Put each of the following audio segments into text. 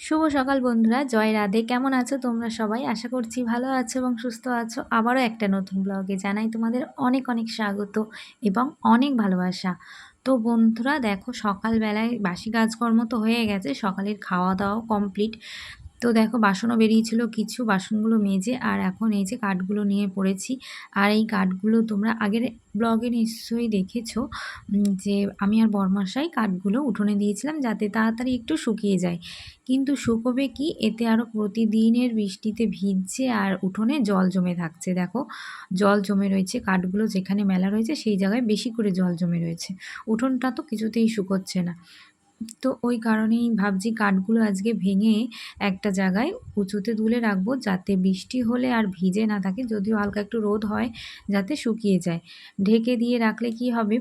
শুভ সকাল বন্ধুরা, জয় রাধে। কেমন আছো তোমরা সবাই? আশা করছি ভালো আছো এবং সুস্থ আছো। আবারও একটা নতুন ব্লগে জানাই তোমাদের অনেক অনেক স্বাগত এবং অনেক ভালোবাসা। তো বন্ধুরা, দেখো সকালবেলায় বাসি কাজকর্ম তো হয়ে গেছে, সকালের খাওয়া দাওয়াও কমপ্লিট তো দেখো বাসনও বেরিয়েছিল, কিছু বাসনগুলো মেজে আর এখন এই যে কাঠগুলো নিয়ে পড়েছি। আর এই কাঠগুলো তোমরা আগের ব্লগে নিশ্চয়ই দেখেছ যে আমি আর বরমাসাই কাঠগুলো উঠোনে দিয়েছিলাম যাতে তাড়াতাড়ি একটু শুকিয়ে যায়। কিন্তু শুকোবে কি? এতে আরও প্রতিদিনের বৃষ্টিতে ভিজছে আর উঠোনে জল জমে থাকছে। দেখো, জল জমে রয়েছে কাঠগুলো যেখানে মেলা রয়েছে সেই জায়গায় বেশি করে জল জমে রয়েছে। উঠোনটা তো কিছুতেই শুকোচ্ছে না। তো ওই কারণেই ভাবছি কাঠগুলো আজকে ভেঙে একটা জায়গায় উঁচুতে তুলে রাখব যাতে বৃষ্টি হলে আর ভিজে না থাকে, যদিও হালকা একটু রোদ হয় যাতে শুকিয়ে যায়। ঢেকে দিয়ে রাখলে কি হবে?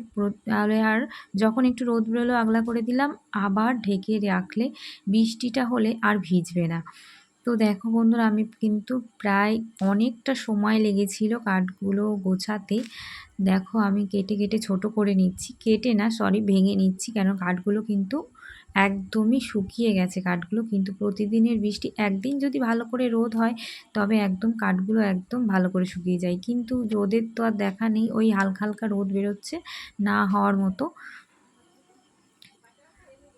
তাহলে আর যখন একটু রোদ বেরোলো আগলা করে দিলাম, আবার ঢেকে রাখলে বৃষ্টিটা হলে আর ভিজবে না। তো দেখো বন্ধুরা, আমি কিন্তু প্রায় অনেকটা সময় লেগেছিল কাঠগুলো গোছাতে। দেখো আমি কেটে কেটে ছোট করে নিচ্ছি। কেটে না সরি ভেঙে নিচ্ছি, কেন কাঠগুলো কিন্তু একদমই শুকিয়ে গেছে। কাঠগুলো কিন্তু প্রতিদিনের বৃষ্টি, একদিন যদি ভালো করে রোদ হয়, তবে একদম কাঠগুলো একদম ভালো করে শুকিয়ে যায়। কিন্তু রোদের তো আর দেখা নেই, ওই হালকা হালকা রোদ বেরোচ্ছে না হওয়ার মতো।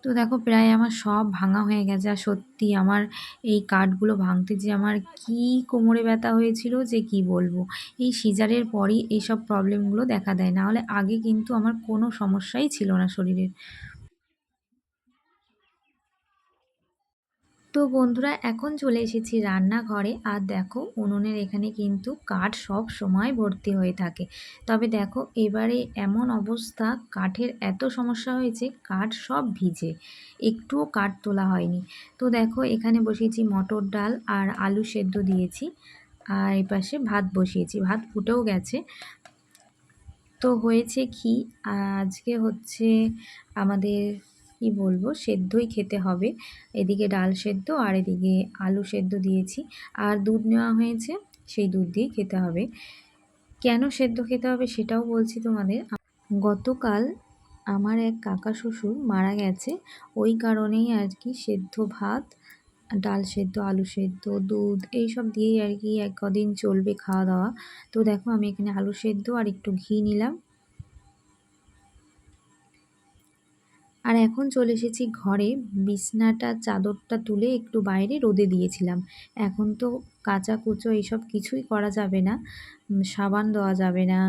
তো দেখো প্রায় আমার সব ভাঙা হয়ে গেছে। আর সত্যি আমার এই কাঠগুলো ভাঙতে যে আমার কি কোমরে ব্যথা হয়েছিল যে কি বলব? এই সিজারের পরই এইসব প্রবলেমগুলো দেখা দেয়। না হলে আগে কিন্তু আমার কোনো সমস্যাই ছিল না শরীরের। তো বন্ধুরা, এখন চলে এসেছি রান্নাঘরে। আর দেখো, উনুনের এখানে কিন্তু কাঠ সব সময় ভর্তি হয়ে থাকে। তবে দেখো, এবারে এমন অবস্থা, কাঠের এত সমস্যা হয়েছে, কাঠ সব ভিজে। একটুও কাঠ তোলা হয়নি। তো দেখো, এখানে বসিয়েছি মটর ডাল আর আলু সেদ্ধ দিয়েছি। আর এপাশে ভাত বসিয়েছি। ভাত ফুটেও গেছে। তো হয়েছে কি? আজকে হচ্ছে আমাদের কি বলব? সেদ্ধই খেতে হবে। এদিকে ডাল সেদ্ধ আর এদিকে আলু সেদ্ধ দিয়েছি। আর দুধ নেওয়া হয়েছে, সেই দুধ দিয়ে খেতে হবে। কেন সেদ্ধ খেতে হবে সেটাও বলছি তোমাদের। গতকাল আমার এক কাকা শ্বশুর মারা গেছে, ওই কারণেই আর কি সেদ্ধ ভাত, ডাল সেদ্ধ, আলু সেদ্ধ, দুধ এইসব দিয়েই আর কি এক কদিন চলবে খাওয়া দাওয়া। তো দেখো আমি এখানে আলু সেদ্ধ আর একটু ঘি নিলাম। আর এখন চলে এসেছি ঘরে। বিছনাটা চাদরটা তুলে একটু বাইরে রোদে দিয়েছিলাম। এখন তো কাঁচা কুচো এইসব কিছুই করা যাবে না। সাবান দেওয়া যাবে না,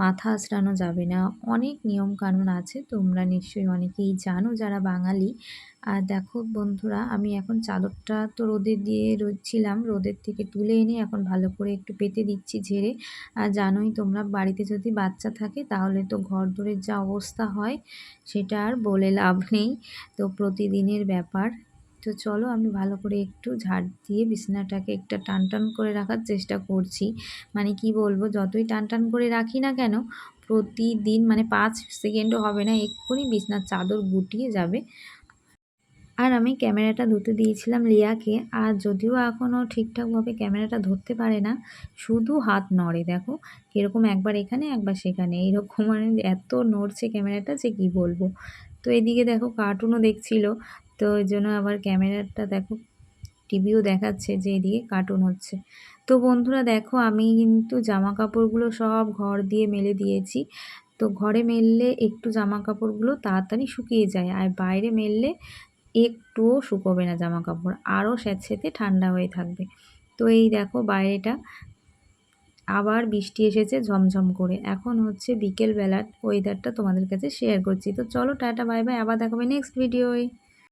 মাথা আঁচড়ানো যাবে না। অনেক নিয়ম কানুন আছে, তোমরা নিশ্চয়ই অনেকেই জানো যারা বাঙালি। আর দেখো বন্ধুরা, আমি এখন চাদরটা তো রোদে দিয়ে রোদছিলাম, রোদের থেকে তুলে এনে এখন ভালো করে একটু পেতে দিচ্ছি ঝেড়ে। আর জানোই তোমরা, বাড়িতে যদি বাচ্চা থাকে তাহলে তো ঘর দরের যা অবস্থা হয়, সেটা আর বলে লাভ নেই। তো প্রতিদিনের ব্যাপার। তো চলো আমি ভালো করে একটু ঝাড় দিয়ে বিছানাটাকে একটা টান টান করে রাখার চেষ্টা করছি। মানে কি বলব, যতই টান টান করে রাখি না কেন, প্রতিদিন মানে পাঁচ সেকেন্ডও হবে না, এক্ষুনি বিছনার চাদর গুটিয়ে যাবে। আর আমি ক্যামেরাটা ধুতে দিয়েছিলাম লিয়াকে, আর যদিও এখনও ঠিকঠাকভাবে ক্যামেরাটা ধরতে পারে না, শুধু হাত নড়ে দেখো, কীরকম একবার এখানে, একবার সেখানে এইরকম মানে এত নড়ছে ক্যামেরাটা যে কি বলব। তো এদিকে দেখো কার্টুনও দেখছিল তো ওই জন্য আবার ক্যামেরাটা দেখো, টিভিও দেখাচ্ছে যে এদিকে কার্টুন হচ্ছে। তো বন্ধুরা দেখো, আমি কিন্তু জামা কাপড়গুলো সব ঘর দিয়ে মেলে দিয়েছি। তো ঘরে মেললে একটু জামা কাপড়গুলো তাড়াতাড়ি শুকিয়ে যায়, আর বাইরে মেললে একটুও শুকোবে না জামা কাপড় আরও স্যাঁতস্যাঁতে ঠান্ডা হয়ে থাকবে। তো এই দেখো বাইরেটা, আবার বৃষ্টি এসেছে ঝমঝম করে। এখন হচ্ছে বিকেলবেলার ওয়েদারটা তোমাদের কাছে শেয়ার করছি। তো চলো টাটা বাই বাই আবার দেখাবে নেক্সট ভিডিওয়